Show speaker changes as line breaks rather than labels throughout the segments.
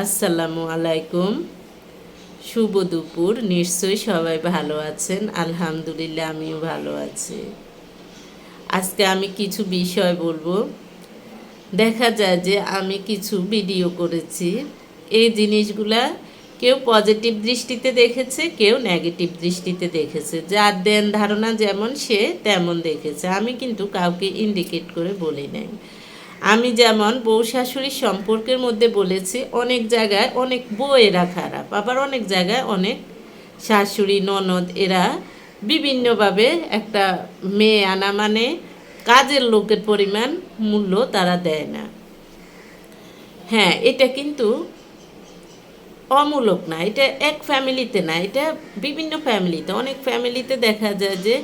আসসালামু আলাইকুম। শুভ দুপুর, নিশ্চয়ই সবাই ভালো আছেন। আলহামদুলিল্লাহ, আমিও ভালো আছি। আজকে আমি কিছু বিষয় বলব। দেখা যায় যে আমি কিছু ভিডিও করেছি। এই জিনিসগুলা কেউ পজিটিভ দৃষ্টিতে দেখেছে, কেউ নেগেটিভ দৃষ্টিতে দেখেছে। যার দেন ধারণা যেমন সে তেমন দেখেছে। আমি কিন্তু কাউকে ইন্ডিকেট করে বলি নাই। আমি যেমন বউ শাশুড়ির সম্পর্কের মধ্যে বলেছি, অনেক জায়গায় অনেক বউ এরা খারাপ, আবার অনেক জায়গায় অনেক শাশুড়ি, ননদ এরা বিভিন্নভাবে একটা মেয়ে আনা মানে কাজের লোকের পরিমাণ মূল্য তারা দেয় না। হ্যাঁ এটা কিন্তু অমূলক না, এটা এক ফ্যামিলিতে না, এটা বিভিন্ন ফ্যামিলিতে অনেক ফ্যামিলিতে দেখা যায় যে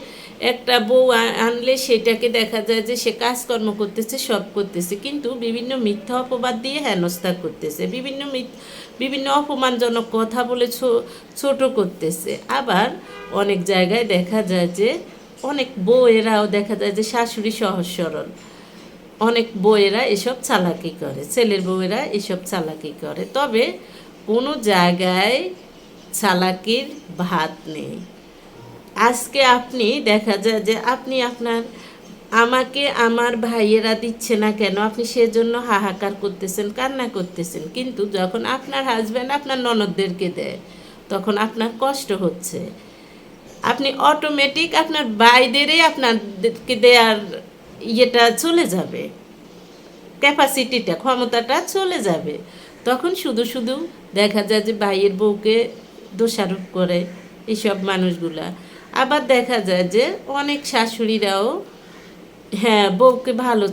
একটা বউ আনলে সেটাকে দেখা যায় যে সে কাজকর্ম করতেছে, সব করতেছে, কিন্তু বিভিন্ন মিথ্যা অপবাদ দিয়ে হেনস্থা করতেছে, বিভিন্ন বিভিন্ন অপমানজনক কথা বলে ছোট করতেছে। আবার অনেক জায়গায় দেখা যায় যে অনেক বউয়েরাও দেখা যায় যে শাশুড়ি সহজ সরল। অনেক বউয়েরা এসব চালাকি করে, ছেলের বউয়েরা এসব চালাকি করে। তবে কোনো জায়গায় চালাকির ভাত নেই। আজকে আপনি, দেখা যায় যে আপনি আপনার, আমাকে আমার ভাইয়েরা দিচ্ছে না কেন? আপনি সেজন্য হাহাকার করতেছেন, কান্না করতেছেন। কিন্তু যখন আপনার হাজব্যান্ড আপনার ননদদেরকে দেয়, তখন আপনার কষ্ট হচ্ছে। আপনি অটোমেটিক আপনার বাইদেরই আপনাদেরকে দেওয়ার ইয়েটা চলে যাবে। ক্যাপাসিটিটা ক্ষমতাটা চলে যাবে। তখন শুধু শুধু দেখা যায় যে ভাইয়ের বউকে দোষারোপ করে এইসব মানুষগুলা। আবার দেখা যায় যে অনেক শাশুড়িরাও হ্যাঁ বউকে ভালো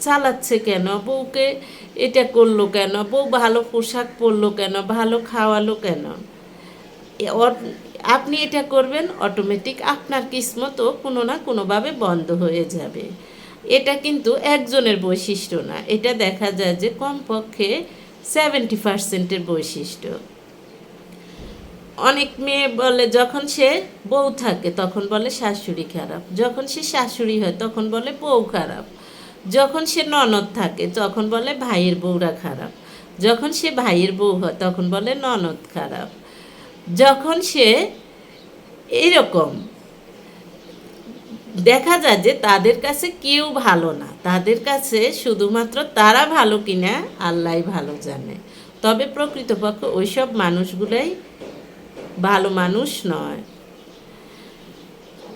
চালাচ্ছে কেন? বউকে এটা করল কেন? বউ ভালো পোশাক পরলো কেন? ভালো খাওয়ালো কেন? আপনি এটা করবেন অটোমেটিক আপনার কিসমতও কোনো না কোনোভাবে বন্ধ হয়ে যাবে। এটা কিন্তু একজনের বৈশিষ্ট্য না। এটা দেখা যায় যে কমপক্ষে সেভেন্টি পার্সেন্টের বৈশিষ্ট্য। অনেক মেয়ে বলে যখন সে বউ থাকে তখন বলে শাশুড়ি খারাপ। যখন সে শাশুড়ি হয় তখন বলে বউ খারাপ। যখন সে ননদ থাকে তখন বলে ভাইয়ের বউরা খারাপ। যখন সে ভাইয়ের বউ হয় তখন বলে ননদ খারাপ। যখন সে এরকম দেখা যায় যে তাদের কাছে কেউ ভালো না। তাদের কাছে শুধুমাত্র তারা ভালো কিনা, আল্লাহ ভালো জানে। তবে প্রকৃতপক্ষে ওইসব মানুষগুলাই ভালো মানুষ নয়।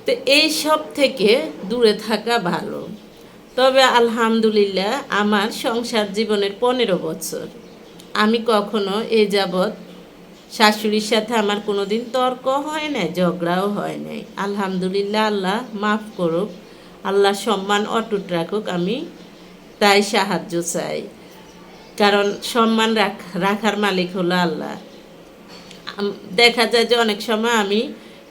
তো এই সব থেকে দূরে থাকা ভালো। তবে আলহামদুলিল্লাহ, আমার সংসার জীবনের পনেরো বছর। আমি কখনো এ যাবৎ শাশুড়ির সাথে আমার কোনো দিন তর্ক হয় নাই, ঝগড়াও হয় নাই। আলহামদুলিল্লাহ, আল্লাহ মাফ করুক, আল্লাহ সম্মান অটুট রাখুক, আমি তাই সাহায্য চাই। কারণ সম্মান রাখ, রাখার মালিক হলো আল্লাহ। দেখা যায় যে অনেক সময় আমি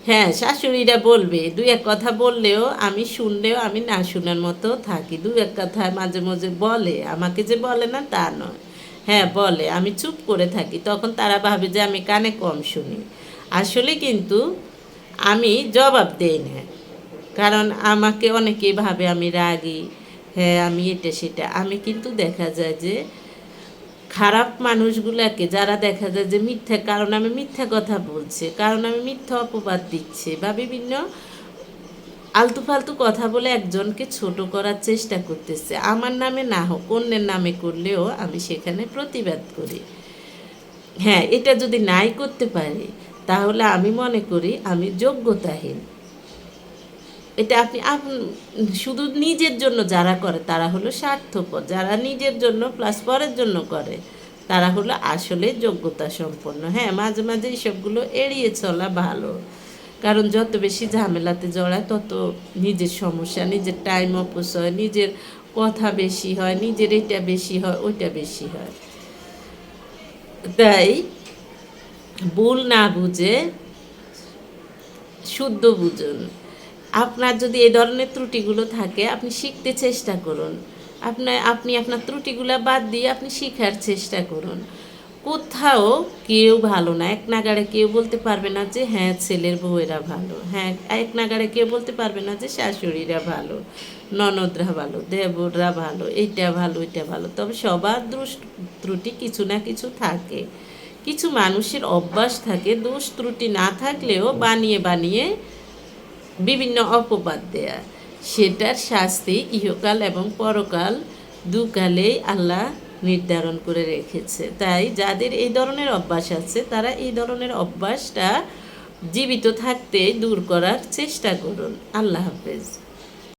হ্যাঁ শাশুড়িরা বলবে, দুই এক কথা বললেও আমি শুনলেও আমি না শোনার মতো থাকি। দু এক কথা মাঝে মাঝে বলে, আমাকে যে বলে না তা নয়। হ্যাঁ বলে। আমি চুপ করে থাকি। তখন তারা ভাবে যে আমি কানে কম শুনি। আসলে কিন্তু আমি জবাব দেই না। কারণ আমাকে অনেকেই ভাবে আমি রাগী। হ্যাঁ আমি এটা সেটা। আমি কিন্তু দেখা যায় যে খারাপ মানুষগুলাকে, যারা দেখা যায় যে মিথ্যা, কারণ আমি মিথ্যা কথা বলছে, কারণ আমি মিথ্যা অপবাদ দিচ্ছে বা বিভিন্ন আলতু ফালতু কথা বলে একজনকে ছোট করার চেষ্টা করতেছে। আমার নামে না হোক, অন্যের নামে করলেও আমি সেখানে প্রতিবাদ করি। হ্যাঁ এটা যদি নাই করতে পারি, তাহলে আমি মনে করি আমি যোগ্যতাহীন। এটা আপনি শুধু নিজের জন্য যারা করে, তারা হলো স্বার্থপর। যারা নিজের জন্য প্লাস পরের জন্য করে, তারা হলো আসলে যোগ্যতা সম্পন্ন। হ্যাঁ মাঝে মাঝে এইসবগুলো এড়িয়ে চলা ভালো। কারণ যত বেশি ঝামেলাতে জড়ায়, তত নিজের সমস্যা, নিজের টাইম অপচয়, নিজের কথা বেশি হয়, নিজের এটা বেশি হয়, ওইটা বেশি হয়। তাই ভুল না বুঝে শুদ্ধ বুঝুন। আপনার যদি এই ধরনের ত্রুটিগুলো থাকে, আপনি শিখতে চেষ্টা করুন। আপনার আপনি আপনার ত্রুটিগুলো বাদ দিয়ে আপনি শেখার চেষ্টা করুন। কোথাও কেউ ভালো না, এক নাগাড়ে কেউ বলতে পারবে না যে হ্যাঁ ছেলের বউয়েরা ভালো। হ্যাঁ এক নাগাড়ে কেউ বলতে পারবে না যে, শাশুড়িরা ভালো, ননদরা ভালো, দেবররা ভালো, এইটা ভালো, ওইটা ভালো। তবে সবার দোষ, ত্রুটি কিছু না কিছু থাকে। কিছু মানুষের অভ্যাস থাকে, দোষ, ত্রুটি না থাকলেও বানিয়ে বানিয়ে বিভিন্ন অপবাদ দেয়া। সেটার শাস্তি ইহকাল এবং পরকাল, দুকালেই আল্লাহ নির্ধারণ করে রেখেছে। তাই যাদের এই ধরনের অভ্যাস আছে, তারা এই ধরনের অভ্যাসটা জীবিত থাকতে দূর করার চেষ্টা করুন। আল্লাহ হাফেজ।